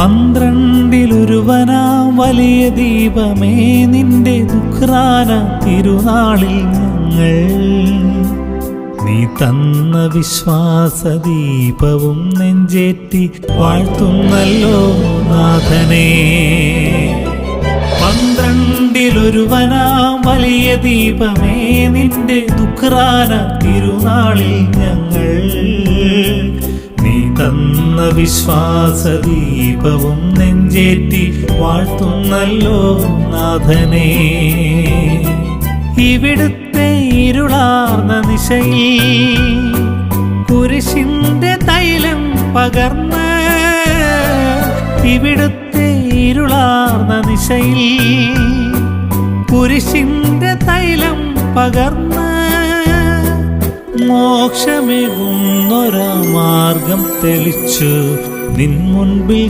പന്ത്രണ്ടിലൊരുവനാം വലിയ ദീപമേ നിന്റെ ദുഃഖാന തിരുനാളിൽ ഞങ്ങൾ. നീ തന്ന വിശ്വാസ ദീപവും നെഞ്ചേറ്റി വാഴ്ത്തുന്നല്ലോ നാഥനേ. പന്ത്രണ്ടിലൊരുവനാം വലിയ ദീപമേ നിന്റെ ദുഃഖാന തിരുനാളിൽ ഞങ്ങൾ. തന്ന വിശ്വാസദീപവും നെഞ്ചേറ്റി വാഴ്ത്തുന്നല്ലോ നാഥനേ. ഇവിടുത്തെ ഇരുളാർന്ന നിശയിൽ കുരിശിന്റെ തൈലം പകർന്ന് ഇവിടുത്തെ ഇരുളാർന്ന നിശയിൽ കുരിശിന്റെ തൈലം പകർന്ന് മോക്ഷമേകുന്നൊരാ മാർഗം തെളിച്ചു നിൻ മുൻപിൽ